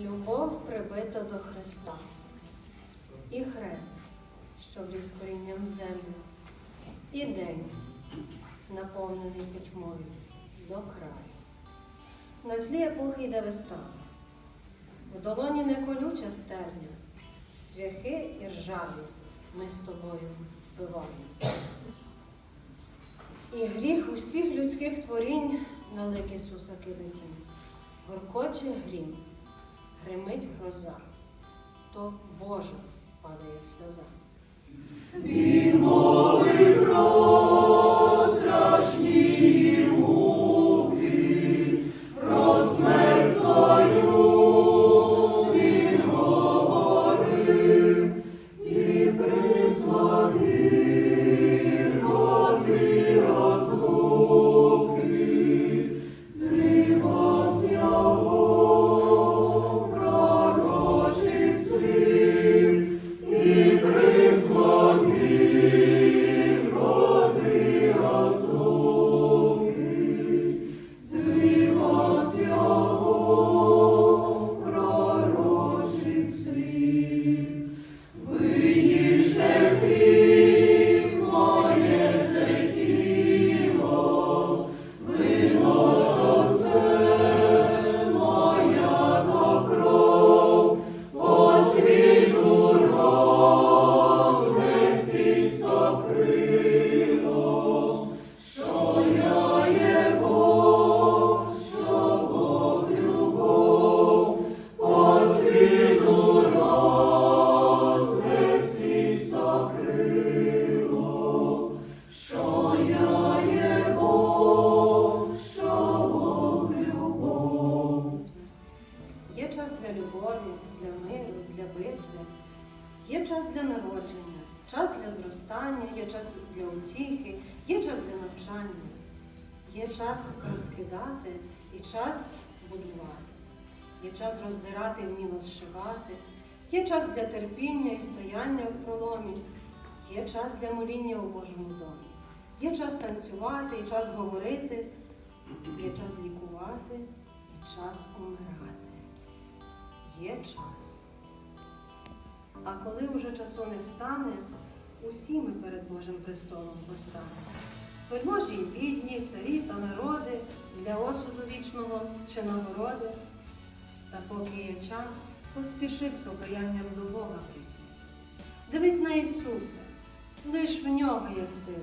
Любов прибита до Христа. І хрест, що вріс корінням землю, і день, наповнений пітьмою до краю. На тлі епохи йде вистава. В долоні не колюча стерня, цвяхи і ржаві ми з тобою вбиваємо. І гріх усіх людських творінь на лик Ісуса килетів. Горкоче грім, гримить гроза, то Божа падає сльоза. Є час для навчання, є час розкидати і час будувати, є час роздирати і вміло зшивати, є час для терпіння і стояння в проломі, є час для моління у Божому домі, є час танцювати і час говорити, є час лікувати і час умирати. Є час. А коли вже часу не стане, усі ми перед Божим престолом постанемо. Вельможі і бідні, царі та народи для осуду вічного чи нагороди. Та поки є час, поспіши з покаянням до Бога прийти. Дивись на Ісуса, лиш в нього є сила,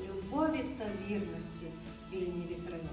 любові та вірності вільні вітрила.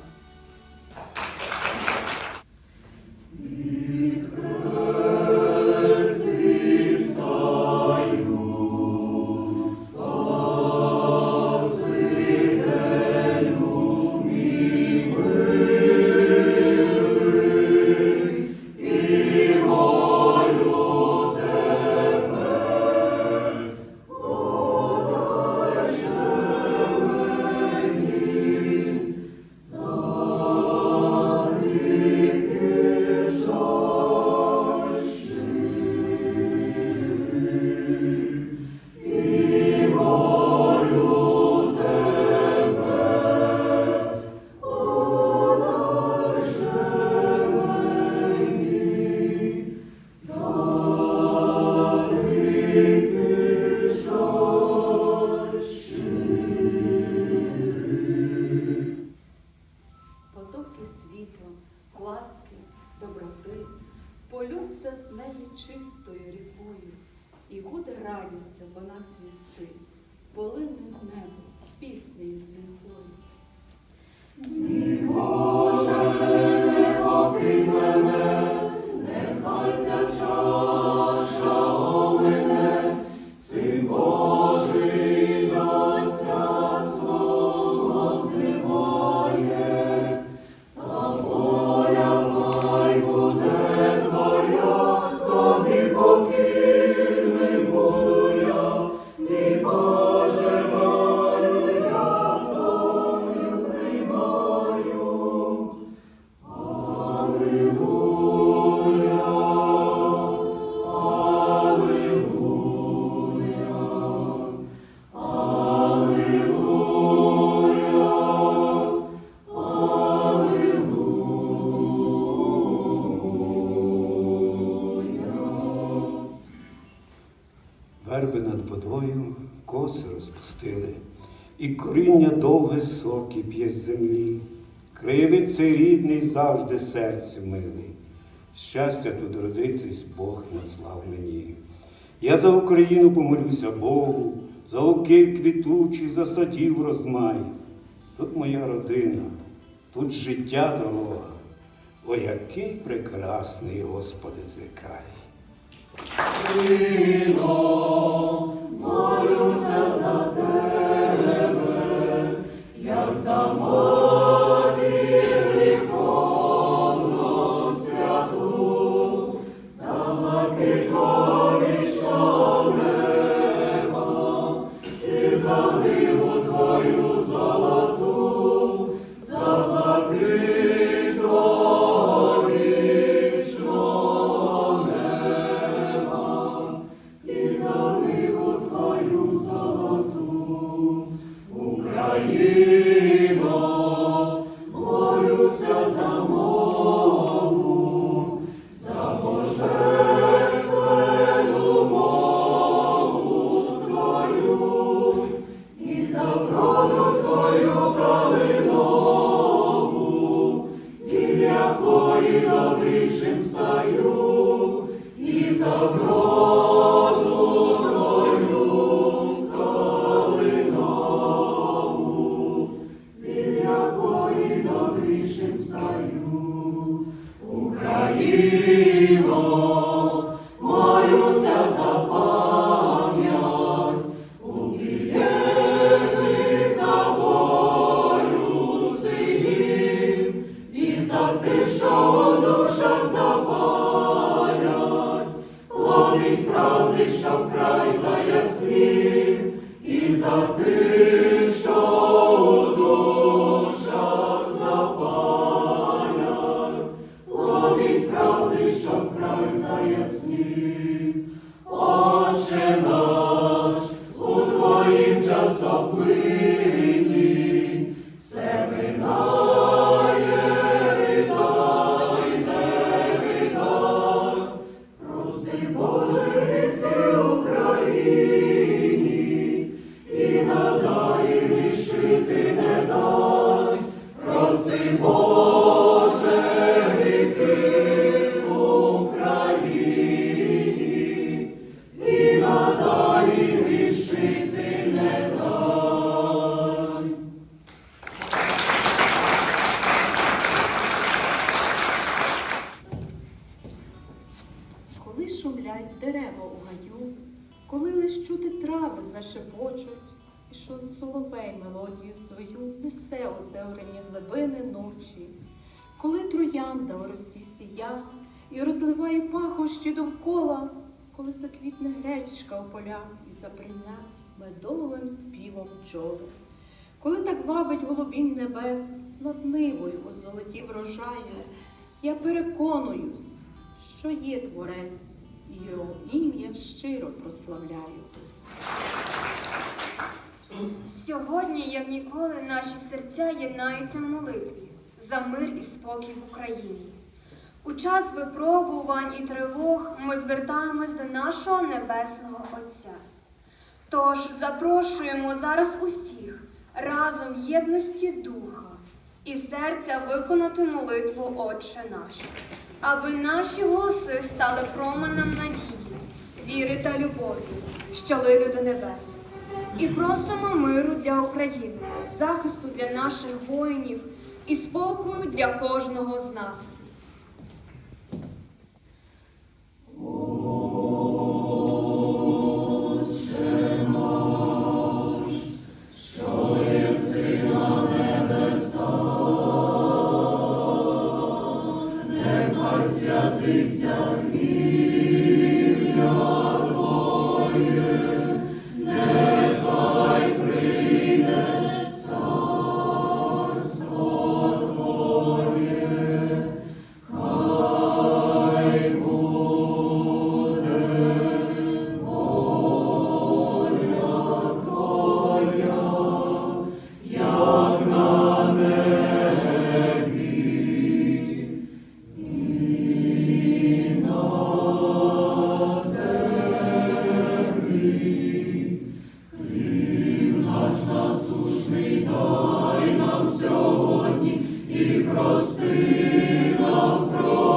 Радістю вона цвісти, полине небо піснею дзвінкою. І коріння довге соки п'є з землі. Кривиться рідний завжди серцю милий. Щастя тут родитись Бог наслав мені. Я за Україну помолюся Богу, за луки квітучі, за садів розмай. Тут моя родина, тут життя дорога. О, який прекрасний, Господи, цей край! Коли чути трави зашепочуть, і що соловей мелодію свою несе у зоряні глибини ночі, коли троянда в росі сія і розливає пахощі довкола, коли заквітне гречка у полях і заприня медовим співом чоду. Коли так вабить голубінь небес над нивою у золоті врожаю, я переконуюсь, що є творець, його ім'я щиро прославляю. Сьогодні, як ніколи, наші серця єднаються в молитві за мир і спокій в Україні. У час випробувань і тривог ми звертаємось до нашого Небесного Отця. Тож запрошуємо зараз усіх разом єдності духа і серця виконати молитву Отче наш, аби наші голоси стали променем надії, віри та любові, що лине до небес. І просимо миру для України, захисту для наших воїнів і спокою для кожного з нас. Прости нам.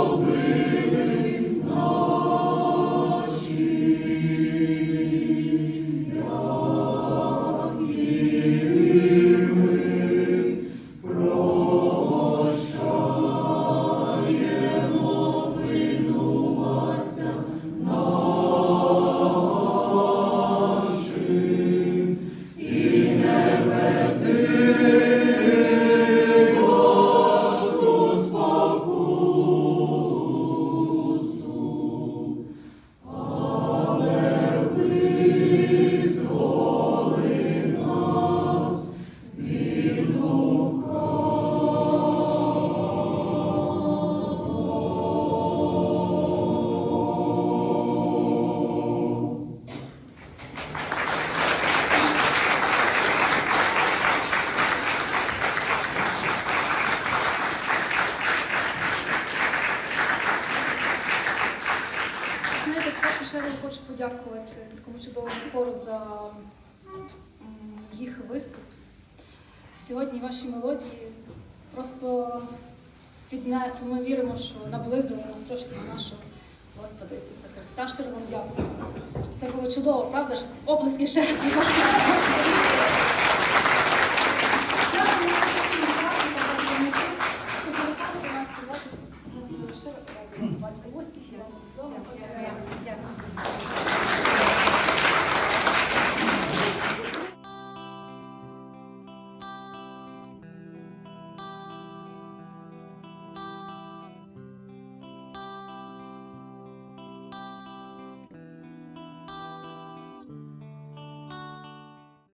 такому чудовому хору за їх виступ. Сьогодні ваші мелодії просто піднесли. Ми віримо, що наблизили нас трошки до нашого Господа Ісуса Христа. Щиро вам дякую. Це було чудово, правда? Облески ще раз від вас. Дякую.